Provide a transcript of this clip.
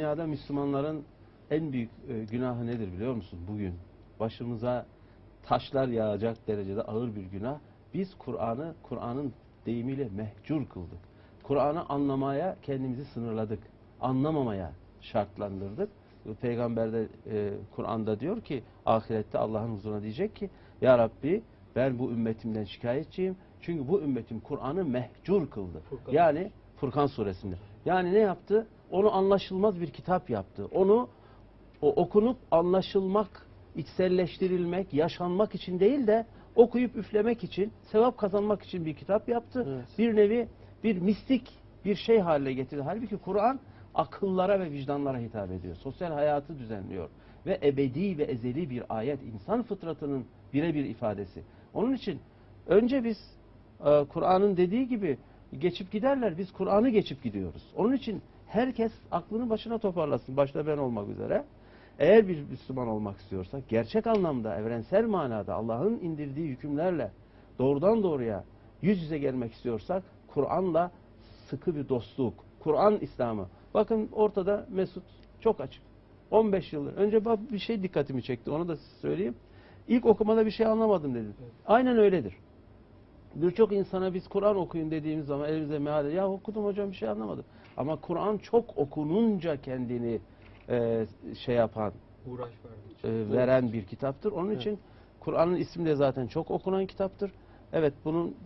Dünyada Müslümanların en büyük e, günahı nedir biliyor musun bugün? Başımıza taşlar yağacak derecede ağır bir günah. Biz Kur'an'ı, Kur'an'ın deyimiyle mehcur kıldık. Kur'an'ı anlamaya kendimizi sınırladık. Anlamamaya şartlandırdık. Peygamber de e, Kur'an'da diyor ki ahirette Allah'ın huzuruna diyecek ki Ya Rabbi ben bu ümmetimden şikayetçiyim. Çünkü bu ümmetim Kur'an'ı mehcur kıldı. Furkan. Yani Furkan suresinde. Yani ne yaptı? Onu anlaşılmaz bir kitap yaptı. Onu o okunup anlaşılmak, içselleştirilmek, yaşanmak için değil de okuyup üflemek için, sevap kazanmak için bir kitap yaptı. Evet. Bir nevi bir mistik bir şey haline getirdi. Halbuki Kur'an akıllara ve vicdanlara hitap ediyor. Sosyal hayatı düzenliyor. Ve ebedi ve ezeli bir ayet. insan fıtratının birebir ifadesi. Onun için önce biz e, Kur'an'ın dediği gibi geçip giderler. Biz Kur'an'ı geçip gidiyoruz. Onun için herkes aklını başına toparlasın. Başta ben olmak üzere. Eğer bir Müslüman olmak istiyorsak gerçek anlamda, evrensel manada Allah'ın indirdiği hükümlerle doğrudan doğruya yüz yüze gelmek istiyorsak Kur'an'la sıkı bir dostluk, Kur'an İslam'ı. Bakın ortada Mesut çok açık. 15 yıldır. Önce bir şey dikkatimi çekti. Onu da söyleyeyim. İlk okumada bir şey anlamadım dedim. Aynen öyledir. Birçok insana biz Kur'an okuyun dediğimiz zaman elimize meal ya okudum hocam bir şey anlamadım. Ama Kur'an çok okununca kendini e, şey yapan, Uğraş e, veren bir kitaptır. Onun Evet. için Kur'an'ın ismi de zaten çok okunan kitaptır. Evet bunun